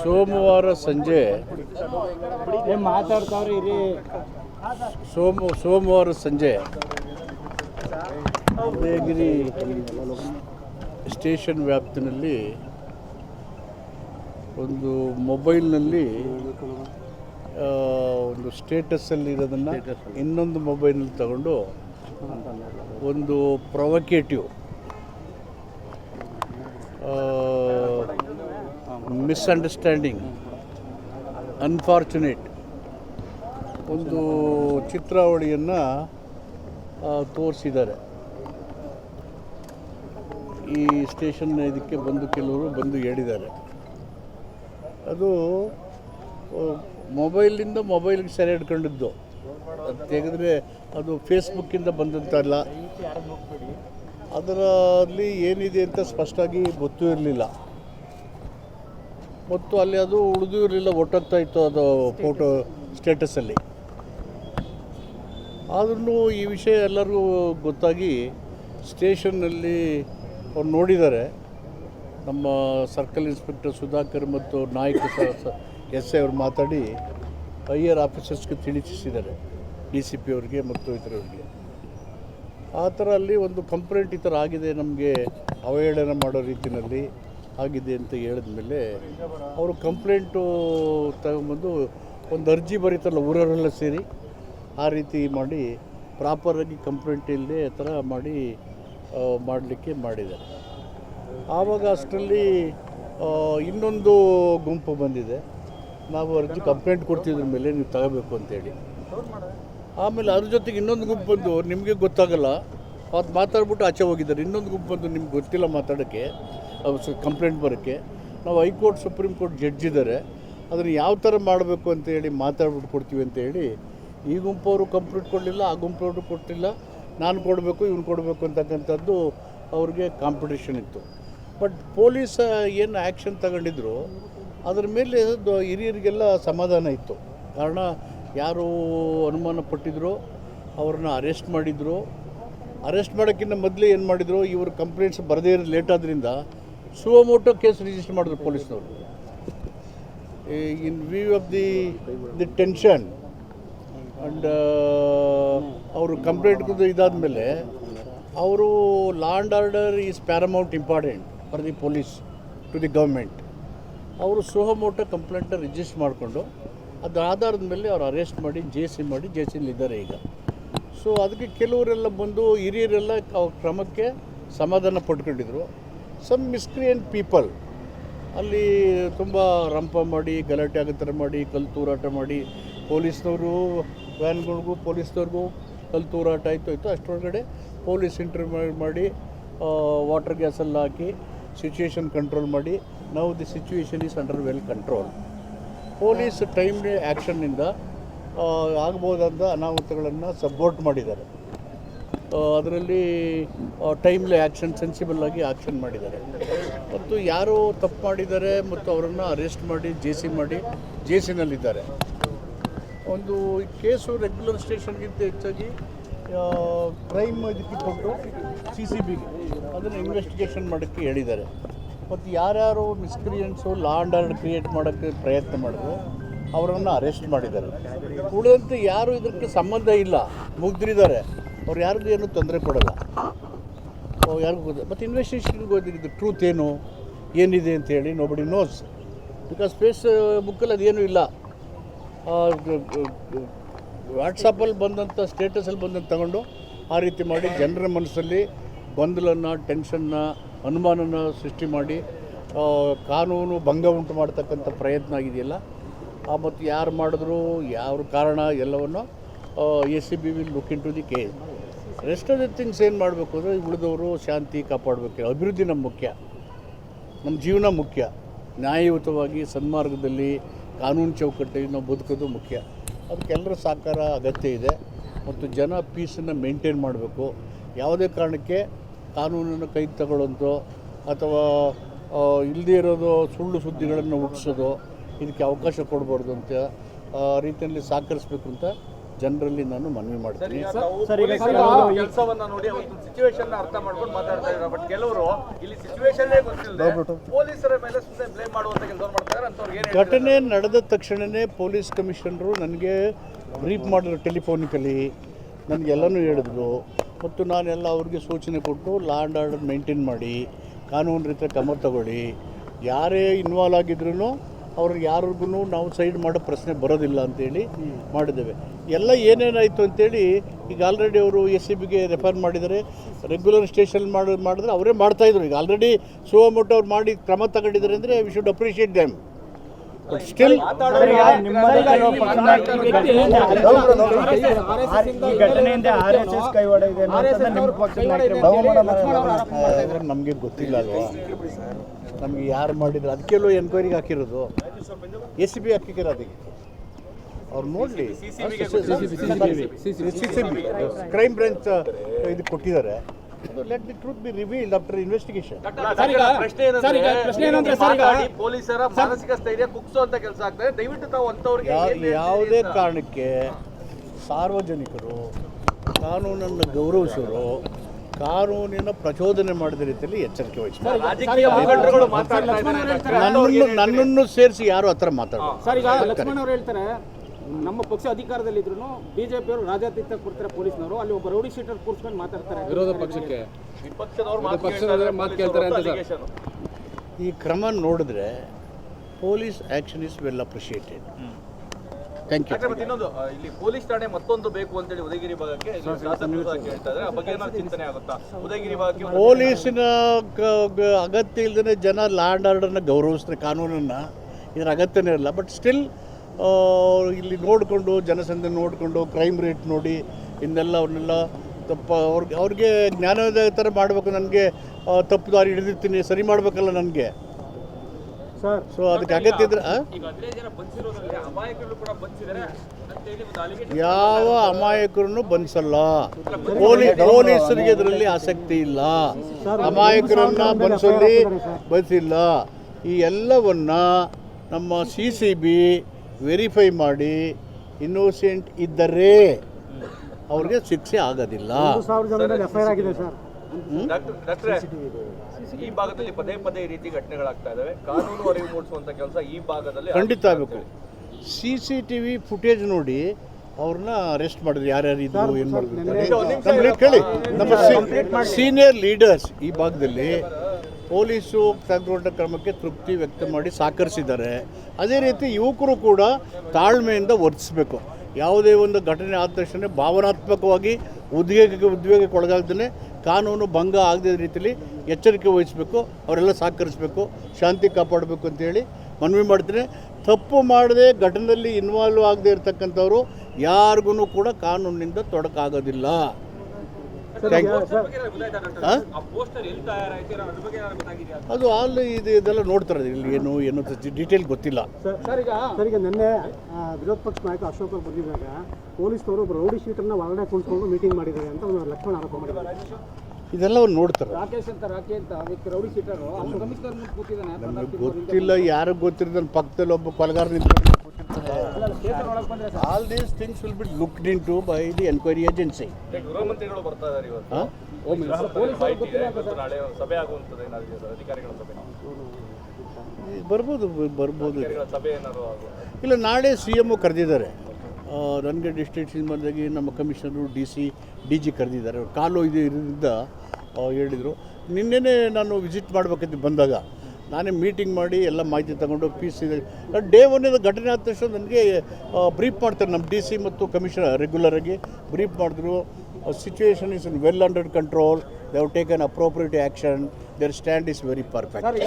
ಸೋಮವಾರ ಸಂಜೆ ಮಾತಾಡ್ತಾವ್ರಿ ಸೋಮ ಸೋಮವಾರ ಸಂಜೆ ಉದಯಗಿರಿ ಸ್ಟೇಷನ್ ವ್ಯಾಪ್ತಿನಲ್ಲಿ ಒಂದು ಮೊಬೈಲ್ನಲ್ಲಿ ಒಂದು ಸ್ಟೇಟಸ್ಸಲ್ಲಿ ಇರೋದನ್ನು ಇನ್ನೊಂದು ಮೊಬೈಲ್ನಲ್ಲಿ ತಗೊಂಡು ಒಂದು ಪ್ರೊವಕೇಟಿವ್ ಮಿಸ್ಅಂಡರ್ಸ್ಟ್ಯಾಂಡಿಂಗ್ ಅನ್ಫಾರ್ಚುನೇಟ್ ಒಂದು ಚಿತ್ರಾವಳಿಯನ್ನು ತೋರಿಸಿದ್ದಾರೆ. ಈ ಸ್ಟೇಷನ್ ಇದಕ್ಕೆ ಬಂದು ಕೆಲವರು ಬಂದು ಹೇಳಿದ್ದಾರೆ. ಅದು ಮೊಬೈಲಿಂದ ಮೊಬೈಲ್ಗೆ ಸೆರೆ ಹಿಡ್ಕೊಂಡಿದ್ದು. ಅದು ತೆಗೆದ್ರೆ ಅದು ಫೇಸ್ಬುಕ್ಕಿಂದ ಬಂದಂತಲ್ಲ ಅದರಲ್ಲಿ ಏನಿದೆ ಅಂತ ಸ್ಪಷ್ಟವಾಗಿ ಗೊತ್ತೂ ಇರಲಿಲ್ಲ. ಮತ್ತು ಅಲ್ಲಿ ಅದು ಉಳಿದು ಇರಲಿಲ್ಲ ಒಟ್ಟೋಗ್ತಾ ಇತ್ತು ಅದು ಫೋಟೋ ಸ್ಟೇಟಸಲ್ಲಿ ಆದ್ರೂ ಈ ವಿಷಯ ಎಲ್ಲರಿಗೂ ಗೊತ್ತಾಗಿ ಸ್ಟೇಷನ್ನಲ್ಲಿ ಅವ್ರು ನೋಡಿದ್ದಾರೆ. ನಮ್ಮ ಸರ್ಕಲ್ ಇನ್ಸ್ಪೆಕ್ಟರ್ ಸುಧಾಕರ್ ಮತ್ತು ನಾಯಕ ಎಸ್ ಐ ಅವರು ಮಾತಾಡಿ ಹೈಯರ್ ಆಫೀಸರ್ಸ್ಗೆ ತಿಳಿಸಿದ್ದಾರೆ ಡಿ ಸಿ ಪಿ ಅವ್ರಿಗೆ ಮತ್ತು ಇತರವ್ರಿಗೆ ಆ ಥರ ಅಲ್ಲಿ ಒಂದು ಕಂಪ್ಲೇಂಟ್ ಈ ಥರ ಆಗಿದೆ, ನಮಗೆ ಅವಹೇಳನ ಮಾಡೋ ರೀತಿಯಲ್ಲಿ ಆಗಿದೆ ಅಂತ ಹೇಳಿದ ಮೇಲೆ ಅವರು ಕಂಪ್ಲೇಂಟು ತಗೊಂಬಂದು ಒಂದು ಅರ್ಜಿ ಬರೀತಾರಲ್ಲ ಊರವರೆಲ್ಲ ಸೇರಿ ಆ ರೀತಿ ಮಾಡಿ ಪ್ರಾಪರಾಗಿ ಕಂಪ್ಲೇಂಟ್ ಇಲ್ಲದೆ ಆ ಥರ ಮಾಡಿ ಮಾಡಲಿಕ್ಕೆ ಮಾಡಿದ್ದಾರೆ. ಆವಾಗ ಅಷ್ಟರಲ್ಲಿ ಇನ್ನೊಂದು ಗುಂಪು ಬಂದಿದೆ. ನಾವು ಅರ್ಜಿ ಕಂಪ್ಲೇಂಟ್ ಕೊಡ್ತಿದ್ರ ಮೇಲೆ ನೀವು ತಗೋಬೇಕು ಅಂತೇಳಿ ಆಮೇಲೆ ಅದ್ರ ಜೊತೆಗೆ ಇನ್ನೊಂದು ಗುಂಪು ಬಂದು, ನಿಮಗೆ ಗೊತ್ತಾಗಲ್ಲ ಅದು ಮಾತಾಡ್ಬಿಟ್ಟು ಆಚೆ ಹೋಗಿದ್ದಾರೆ. ಇನ್ನೊಂದು ಗುಂಪು ಬಂದು ನಿಮ್ಗೆ ಗೊತ್ತಿಲ್ಲ ಮಾತಾಡೋಕ್ಕೆ. ಕಂಪ್ಲೇಂಟ್ ಬರೋಕ್ಕೆ ನಾವು ಹೈಕೋರ್ಟ್, ಸುಪ್ರೀಂ ಕೋರ್ಟ್ ಜಡ್ಜ್ ಇದ್ದಾರೆ ಅದನ್ನು ಯಾವ ಥರ ಮಾಡಬೇಕು ಅಂತ ಹೇಳಿ ಮಾತಾಡ್ಬಿಟ್ಟು ಕೊಡ್ತೀವಿ ಅಂತ ಹೇಳಿ, ಈ ಗುಂಪವರು ಕಂಪ್ಲೀಟ್ ಕೊಡಲಿಲ್ಲ, ಆ ಗುಂಪವರು ಕೊಟ್ಟಿಲ್ಲ, ನಾನು ಕೊಡಬೇಕು, ಇವ್ನು ಕೊಡಬೇಕು ಅಂತಕ್ಕಂಥದ್ದು ಅವ್ರಿಗೆ ಕಾಂಪಿಟೇಷನ್ ಇತ್ತು. ಬಟ್ ಪೊಲೀಸ್ ಏನು ಆ್ಯಕ್ಷನ್ ತಗೊಂಡಿದ್ರು, ಅದ್ರ ಮೇಲೆ ಹಿರಿಯರಿಗೆಲ್ಲ ಸಮಾಧಾನ ಇತ್ತು. ಕಾರಣ ಯಾರು ಅನುಮಾನ ಪಟ್ಟಿದ್ರು, ಅವ್ರನ್ನ ಅರೆಸ್ಟ್ ಮಾಡಿದರು. ಅರೆಸ್ಟ್ ಮಾಡೋಕ್ಕಿಂತ ಮೊದಲೇ ಏನು ಮಾಡಿದರು, ಇವರು ಕಂಪ್ಲೇಂಟ್ಸ್ ಬರದೇ ಇರೋ ಲೇಟ್ ಆದ್ದರಿಂದ ಸುವಮೋಟೋ ಕೇಸ್ ರಿಜಿಸ್ಟರ್ ಮಾಡಿದ್ರು ಪೊಲೀಸ್ನವರು. In view of the the tension and ಅವರು ಕಂಪ್ಲೇಂಟ್ ಇದಾದ ಮೇಲೆ ಅವರು law order is paramount important for the police to the government ಅವರು ಸುಹಮೋಟ ಕಂಪ್ಲೇಂಟನ್ನು ರಿಜಿಸ್ಟರ್ ಮಾಡಿಕೊಂಡು ಅದ್ರ ಆಧಾರದ ಮೇಲೆ ಅವ್ರು ಅರೆಸ್ಟ್ ಮಾಡಿ ಜೆ ಸಿ ಮಾಡಿ ಜೆ ಸಿಲಿದ್ದಾರೆ ಈಗ. ಸೊ ಅದಕ್ಕೆ ಕೆಲವರೆಲ್ಲ ಬಂದು ಹಿರಿಯರೆಲ್ಲ ಕ್ರಮಕ್ಕೆ ಸಮಾಧಾನ ಪಡ್ಕೊಂಡಿದ್ರು. ಸಮ್ ಮಿಸ್ಕ್ರಿಯಂಟ್ ಪೀಪಲ್ ಅಲ್ಲಿ ತುಂಬ ರಂಪ ಮಾಡಿ, ಗಲಾಟೆ ಆಗೋ ಥರ ಮಾಡಿ ಕಲ್ಲು ತೂರಾಟ ಮಾಡಿ, ಪೊಲೀಸ್ನವರು, ವ್ಯಾನ್ಗಳಿಗೂ, ಪೊಲೀಸ್ನವ್ರಿಗೂ ಕಲ್ಲು ತೂರಾಟ ಆಯಿತು ಆಯಿತು. ಅಷ್ಟೊಳಗಡೆ ಪೊಲೀಸ್ ಇಂಟರ್ವ್ಯೂ ಮಾಡಿ ವಾಟರ್ ಗ್ಯಾಸಲ್ಲಿ ಹಾಕಿ ಸಿಚುವೇಶನ್ ಕಂಟ್ರೋಲ್ ಮಾಡಿ. ನಾವು the situation is under well control police timely ಆ್ಯಕ್ಷನ್ನಿಂದ ಆಗ್ಬೋದಾದ ಅನಾಹುತಗಳನ್ನು ಸಪೋರ್ಟ್ ಮಾಡಿದ್ದಾರೆ. ಅದರಲ್ಲಿ ಟೈಮ್ಲಿ ಆ್ಯಕ್ಷನ್ ಸೆನ್ಸಿಬಲ್ ಆಗಿ ಆ್ಯಕ್ಷನ್ ಮಾಡಿದ್ದಾರೆ. ಮತ್ತು ಯಾರು ತಪ್ಪು ಮಾಡಿದ್ದಾರೆ ಮತ್ತು ಅವರನ್ನು ಅರೆಸ್ಟ್ ಮಾಡಿ ಜೆ ಸಿ ಮಾಡಿ ಜೆ ಸಿನಲ್ಲಿದ್ದಾರೆ ಒಂದು ಕೇಸು ರೆಗ್ಯುಲರ್ ಸ್ಟೇಷನ್ಗಿಂತ ಹೆಚ್ಚಾಗಿ ಕ್ರೈಮ್ ಇದಕ್ಕೆ ಕೊಟ್ಟು ಸಿ ಸಿ ಬಿಗೆ ಅದನ್ನು ಇನ್ವೆಸ್ಟಿಗೇಷನ್ ಮಾಡೋಕ್ಕೆ ಹೇಳಿದ್ದಾರೆ. ಮತ್ತು ಯಾರ್ಯಾರು miscreants law and order create ಮಾಡೋಕ್ಕೆ ಪ್ರಯತ್ನ ಮಾಡಿದ್ರು, ಅವರನ್ನು ಅರೆಸ್ಟ್ ಮಾಡಿದ್ದಾರೆ. ಉಳಿದಂತೆ ಯಾರು ಇದಕ್ಕೆ ಸಂಬಂಧ ಇಲ್ಲ, ಮುಗ್ದಿರಿದ್ದಾರೆ. ಅವ್ರು ಯಾರಿಗೂ ಏನೂ ತೊಂದರೆ ಕೊಡಲ್ಲ. ಯಾರಿಗೂ ಗೊತ್ತಿಲ್ಲ ಮತ್ತು ಇನ್ವೆಸ್ಟಿಗೇಷನ್ಗೆ ಹೋದಿದ್ದು ಟ್ರೂತ್ ಏನು, ಏನಿದೆ ಅಂತೇಳಿ ನೋಬಡಿ ನೋಸ್ ಬಿಕಾಸ್ ಸ್ಪೇಸ್ ಬುಕ್ಕಲ್ಲಿ ಅದೇನೂ ಇಲ್ಲ. ವಾಟ್ಸಪ್ಪಲ್ಲಿ ಬಂದಂಥ ಸ್ಟೇಟಸಲ್ಲಿ ಬಂದಂತ ತಗೊಂಡು ಆ ರೀತಿ ಮಾಡಿ ಜನರ ಮನಸ್ಸಲ್ಲಿ ಗೊಂದಲನ್ನು ಟೆನ್ಷನ್ನ ಅನುಮಾನನ ಸೃಷ್ಟಿ ಮಾಡಿ ಕಾನೂನು ಭಂಗ ಉಂಟು ಮಾಡ್ತಕ್ಕಂಥ ಪ್ರಯತ್ನ ಆಗಿದೆಯಲ್ಲ ಮತ್ತು ಯಾರು ಮಾಡಿದ್ರು ಯಾರ ಕಾರಣ ಎಲ್ಲವನ್ನು A C B will look into the case rest of the things ಏನು ಮಾಡಬೇಕು ಅಂದರೆ ಉಳಿದವರು ಶಾಂತಿ ಕಾಪಾಡಬೇಕು. ಅಭಿವೃದ್ಧಿ ನಮ್ಮ ಮುಖ್ಯ. ನಮ್ಮ ಜೀವನ ಮುಖ್ಯ. ನ್ಯಾಯಯುತವಾಗಿ ಸನ್ಮಾರ್ಗದಲ್ಲಿ ಕಾನೂನು ಚೌಕಟ್ಟಲ್ಲಿ ನಾವು ಬದುಕೋದು ಮುಖ್ಯ. ಅದಕ್ಕೆಲ್ಲರ ಸಹಕಾರ ಅಗತ್ಯ ಇದೆ. ಮತ್ತು ಜನ ಪೀಸನ್ನು ಮೇಂಟೈನ್ ಮಾಡಬೇಕು. ಯಾವುದೇ ಕಾರಣಕ್ಕೆ ಕಾನೂನನ್ನು ಕೈ ತಗೊಳ್ಳೋದು ಅಥವಾ ಇಲ್ಲದೇ ಇರೋದು ಸುಳ್ಳು ಸುದ್ದಿಗಳನ್ನು ಹುಟ್ಟಿಸೋದು, ಇದಕ್ಕೆ ಅವಕಾಶ ಕೊಡಬಾರ್ದು ಅಂತ ರೀತಿಯಲ್ಲಿ ಸಹಕರಿಸ್ಬೇಕು ಅಂತ ಜನರಲ್ಲಿ ನಾನು ಮನವಿ ಮಾಡ್ತೀನಿ. ಸರ್, ಈಗ ಕೆಲಸವನ್ನ ನೋಡಿ ಅವತ್ತು ಸಿಚುವೇಶನ್ ಅರ್ಥ ಮಾಡ್ಕೊಂಡು ಮಾತಾಡ್ತಾ ಇದ್ದಾರೆ. ಬಟ್ ಕೆಲವರು ಇಲ್ಲಿ ಸಿಚುವೇಶನ್ ಗೊತ್ತಿಲ್ಲದೆ ಪೊಲೀಸರ ಮೇಲೆ ಸುಮ್ಮನೆ ಬ್ಲೇಮ್ ಮಾಡುವಂತ ಕೆಲಸ ಮಾಡ್ತಾರೆ ಅಂತವ್ರಿಗೆ ಏನ್ ಘಟನೆ ನಡೆದ ತಕ್ಷಣವೇ ಪೊಲೀಸ್ ಕಮಿಷನರು ನನಗೆ ಬ್ರೀಫ್ ಮಾಡಿದ್ರು ಟೆಲಿಫೋನಿಕಲಿ ನನಗೆಲ್ಲನೂ ಹೇಳಿದ್ರು. ಮತ್ತು ನಾನೆಲ್ಲ ಅವ್ರಿಗೆ ಸೂಚನೆ ಕೊಟ್ಟು ಲಾ ಆ್ಯಂಡ್ ಆರ್ಡರ್ ಮೇಂಟೈನ್ ಮಾಡಿ ಕಾನೂನು ರೀತಿಯ ಕ್ರಮ ತಗೊಳ್ಳಿ. ಯಾರೇ ಇನ್ವಾಲ್ವ್ ಆಗಿದ್ರು ಅವ್ರಿಗೆ ಯಾರಿಗೂ ನಾವು ಸೈಡ್ ಮಾಡೋ ಪ್ರಶ್ನೆ ಬರೋದಿಲ್ಲ ಅಂತೇಳಿ ಮಾಡಿದ್ದೇವೆ. ಎಲ್ಲ ಏನೇನಾಯಿತು ಅಂತೇಳಿ ಈಗ ಆಲ್ರೆಡಿ ಅವರು ಎಸ್ ಸಿ ಬಿಗೆ ರೆಫರ್ ಮಾಡಿದರೆ ರೆಗ್ಯುಲರ್ ಸ್ಟೇಷನ್ ಮಾಡಿ ಮಾಡಿದ್ರೆ ಅವರೇ ಮಾಡ್ತಾಯಿದ್ರು ಈಗ ಆಲ್ರೆಡಿ ಶಿವಮೊಟ್ಟ ಅವ್ರು ಮಾಡಿ ಕ್ರಮ ತಗೊಂಡಿದ್ದಾರೆ ಅಂದರೆ we should appreciate them but still ನಮಗೆ ಗೊತ್ತಿಲ್ಲ ಅಲ್ವಾ? ನಮಗೆ ಯಾರು ಮಾಡಿದ್ರು? ಅದಕ್ಕೆಲ್ಲೋ ಎನ್ಕ್ವೈರಿಗೆ ಹಾಕಿರೋದು. ಎ ಸಿ ಬಿ ಹಾಕಿರೋ ಅದಕ್ಕೆ ಅವ್ರು ನೋಡಲಿ. C C B crime branch ಇದು ಕೊಟ್ಟಿದ್ದಾರೆ. Let the truth be revealed after investigation ಪ್ರಶ್ನೆ ಏನಂದ್ರೆ ಮಾತಾಡಿ ಪೊಲೀಸರ ಮಾನಸಿಕ ಸ್ಥೈರ್ಯ ಕುಗ್ಸುವಂತ ಕೆಲಸ ಆಗ್ತದೆ ದಯವಿಟ್ಟು ತಾವು ಅಂತವ್ರಿಗೆ ಯಾವುದೇ ಕಾರಣಕ್ಕೆ ಸಾರ್ವಜನಿಕರು ಕಾನೂನನ್ನು ಗೌರವಿಸೋರು ಕಾನೂನಿನ ಪ್ರಚೋದನೆ ಮಾಡಿದ ರೀತಿಯಲ್ಲಿ ಎಚ್ಚರಿಕೆ ವಹಿಸ್ತಾರೆ ನನ್ನನ್ನು ನನ್ನನ್ನು ಸೇರಿಸಿ ಯಾರು ಹತ್ರ ಮಾತಾಡ್ತಾರೆ ಸರ್ ಈಗ ಲಕ್ಷ್ಮಣ್ ಅವ್ರು ಹೇಳ್ತಾರೆ ನಮ್ಮ ಪಕ್ಷ ಅಧಿಕಾರದಲ್ಲಿದ್ರು ಬಿಜೆಪಿಯವರು ರಾಜಾತೀತ ಕೊಡ್ತಾರೆ ಪೊಲೀಸ್ನವರು. ಅಲ್ಲಿ ಒಬ್ಬ ರೌಡಿ ಶೀಟರ್ ಕೂರ್ಸ್ಕೊಂಡು ಮಾತಾಡ್ತಾರೆ. ವಿರೋಧ ಪಕ್ಷಕ್ಕೆ. ಈ ಕ್ರಮ ನೋಡಿದ್ರೆ police action is well appreciated thank you ಇನ್ನೊಂದು ಇಲ್ಲಿ ಪೊಲೀಸ್ ಠಾಣೆ ಮತ್ತೊಂದು ಬೇಕು ಅಂತೇಳಿ ಉದಯಗಿರಿ ಭಾಗಕ್ಕೆ ಆ ಬಗ್ಗೆ ಏನಾದ್ರು ಚಿಂತನೆ ಆಗುತ್ತಾ? ಉದಯಗಿರಿ ಭಾಗಕ್ಕೆ ಪೊಲೀಸಿನ ಕ- ಅಗತ್ಯ ಇಲ್ಲದೇ ಜನ ಲ್ಯಾಂಡ್ ಆರ್ಡರ್ನ ಗೌರವಿಸ್ತಾರೆ ಕಾನೂನನ್ನು. ಇದರ ಅಗತ್ಯನೇ ಇಲ್ಲ. ಬಟ್ ಸ್ಟಿಲ್ ಇಲ್ಲಿ ನೋಡಿಕೊಂಡು ಜನಸಂಖ್ಯೆ ನೋಡಿಕೊಂಡು ಕ್ರೈಮ್ ರೇಟ್ ನೋಡಿ ಇನ್ನೆಲ್ಲ ಅವ್ರನ್ನೆಲ್ಲ ತಪ್ಪ ಅವ್ರಿಗೆ ಅವ್ರಿಗೆ ಜ್ಞಾನೋದಯ ಥರ ಮಾಡಬೇಕು. ನನಗೆ ತಪ್ಪು ದಾರಿ ಹಿಡಿದಿರ್ತೀನಿ ಸರಿ ಮಾಡಬೇಕಲ್ಲ ನನಗೆ. ಸರ್. ಸೊ ಅದಕ್ಕೆ ಅಗತ್ಯ ಯಾವ ಅಮಾಯಕರನ್ನು ಬಂಧಿಸಲ್ಲ ಪೊಲೀ ಪೊಲೀಸರಿಗೆ ಇದರಲ್ಲಿ ಆಸಕ್ತಿ ಇಲ್ಲ. ಅಮಾಯಕರನ್ನ ಬಂಧಿಸಲಿ ಬಂಧಿಸಿಲ್ಲ ಈ ಎಲ್ಲವನ್ನ ನಮ್ಮ ಸಿ ಸಿ ಬಿ ವೆರಿಫೈ ಮಾಡಿ ಇನ್ನೋಸೆಂಟ್ ಇದ್ದರೆ ಅವ್ರಿಗೆ ಶಿಕ್ಷೆ ಆಗೋದಿಲ್ಲ. ಡಾಕ್ಟರ್ ಈ ಭಾಗದಲ್ಲಿ ಪದೇ ಪದೇ ಈ ರೀತಿ ಘಟನೆಗಳಾಗ್ತಾ ಇದಾವೆ. ಕಾನೂನು ಅರಿವು ಮೂಡಿಸುವಂತ ಕೆಲಸ ಈ ಭಾಗದಲ್ಲಿ ಖಂಡಿತ ಆಗಬೇಕು. C C T V footage ನೋಡಿ ಅವ್ರನ್ನ ಅರೆಸ್ಟ್ ಮಾಡಿದ್ರು. ಯಾರ್ಯಾರು ಇದ್ರು ಏನು ಮಾಡಿದ್ರು ಕೇಳಿ. ನಮ್ಮ ಸೀನಿಯರ್ ಲೀಡರ್ಸ್ ಈ ಭಾಗದಲ್ಲಿ ಪೊಲೀಸು ತೆಗೆದುಕೊಂಡ ಕ್ರಮಕ್ಕೆ ತೃಪ್ತಿ ವ್ಯಕ್ತ ಮಾಡಿ ಸಹಕರಿಸಿದ್ದಾರೆ. ಅದೇ ರೀತಿ ಯುವಕರು ಕೂಡ ತಾಳ್ಮೆಯಿಂದ ವರ್ತಿಸಬೇಕು. ಯಾವುದೇ ಒಂದು ಘಟನೆ ಆದ ತಕ್ಷಣ ಭಾವನಾತ್ಮಕವಾಗಿ ಉದ್ವೇಗಕ್ಕೆ ಉದ್ವೇಗಕ್ಕೆ ಒಳಗಾಗ್ದೇ ಕಾನೂನು ಭಂಗ ಆಗದ ರೀತಿಯಲ್ಲಿ ಎಚ್ಚರಿಕೆ ವಹಿಸಬೇಕು, ಅವರೆಲ್ಲ ಸಹಕರಿಸಬೇಕು, ಶಾಂತಿ ಕಾಪಾಡಬೇಕು ಅಂತೇಳಿ ಮನವಿ ಮಾಡ್ತೀನಿ. ತಪ್ಪು ಮಾಡದೆ ಘಟನೆಯಲ್ಲಿ ಇನ್ವಾಲ್ವ್ ಆಗದೆ ಇರತಕ್ಕಂಥವ್ರು ಯಾರಿಗೂ ಕೂಡ ಕಾನೂನಿನಿಂದ ತೊಡಕಾಗೋದಿಲ್ಲ. ಥ್ಯಾಂಕ್ ಅದು ಆಲ್ ಇದು ಇದೆಲ್ಲ ನೋಡ್ತಾರೆ ಇಲ್ಲಿ ಏನು ಏನು ಡೀಟೇಲ್ ಗೊತ್ತಿಲ್ಲ. ಸರ್ ಈಗ ಸರ್ ಈಗ ನಿನ್ನೆ ವಿರೋಧ ಪಕ್ಷ ನಾಯಕ ಅಶೋಕ್ ಅವರು ಬಂದಿದ್ದಾಗ ಪೊಲೀಸ್ನವರು ಒಬ್ಬರು ರೌಡಿ ಶೀಟರ್ನ ಒಳಗಡೆ ಕುಳಿಸ್ಕೊಂಡು ಮೀಟಿಂಗ್ ಮಾಡಿದ್ದಾರೆ ಅಂತ ಒಂದು ಲಕ್ಷ್ಮಣ ಆರೋಪ ಮಾಡಿದ್ದಾರೆ. ಇದೆಲ್ಲ ಅವ್ರು ನೋಡ್ತಾರೆ. ರಾಕೇಶ್ ಅಂತ ರಾಕಿ ಅಂತ ವ್ಯಕ್ತಿ ರೌಡಿ ಶೀಟರು ಅವ್ನು ಕಮಿಷನರ್ ಮುಂದೆ ಕೂತಿದ್ದಾನೆ ನಮಗೆ ಗೊತ್ತಿಲ್ಲ ಯಾರಿಗೆ ಗೊತ್ತಿರೋದು ನನ್ನ ಪಕ್ಕದಲ್ಲಿ ಒಬ್ಬ ಕೊಲಗಾರ ನಿಂತ್ಕೊಂಡು all these things will be looked into by the enquiry agency ಗೃಹ ಬರ್ತಾ ಇದ್ದಾರೆ ಇವತ್ತು. ಹಾಂ? ಮಾಹಿತಿ ಇದೆ. ಇವತ್ತು ಸಭೆ ಆಗುವಂತದ್ದು ಏನಾದ್ರು ಅಧಿಕಾರಿಗಳ ಸಭೆ? ಬರ್ಬೋದು ಬರ್ಬೋದು. ಅಧಿಕಾರಿಗಳ ಸಭೆ ಏನಾದ್ರು ಇಲ್ಲ ನಾಳೆ ಸಿ ಎಮ್ಮು ಕರೆದಿದ್ದಾರೆ. ನನಗೆ ಡಿಸ್ಟ್ರಿಕ್ಟ್ ಬಂದಾಗಿ ನಮ್ಮ commissioner D C D G ಕರೆದಿದ್ದಾರೆ. ಅವ್ರು ಕಾಲು ಇದು ಇರೋದ್ರಿಂದ ಹೇಳಿದರು. ನಿನ್ನೆನೇ ನಾನು ವಿಸಿಟ್ ಮಾಡಬೇಕಿತ್ತು ಬಂದಾಗ. ನಾನೇ ಮೀಟಿಂಗ್ ಮಾಡಿ ಎಲ್ಲ ಮಾಹಿತಿ ತಗೊಂಡು ಪಿ ಸಿ ಡೇ ಒನ್ನೇದು ಘಟನೆ ಆದ ತಕ್ಷಣ ನನಗೆ ಬ್ರೀಫ್ ಮಾಡ್ತಾರೆ ನಮ್ಮ ಡಿ ಸಿ ಮತ್ತು ಕಮಿಷನರ್ ರೆಗ್ಯುಲರಾಗಿ ಬ್ರೀಫ್ ಮಾಡಿದ್ರು. Situation is in well under control they have taken appropriate action their stand is very perfect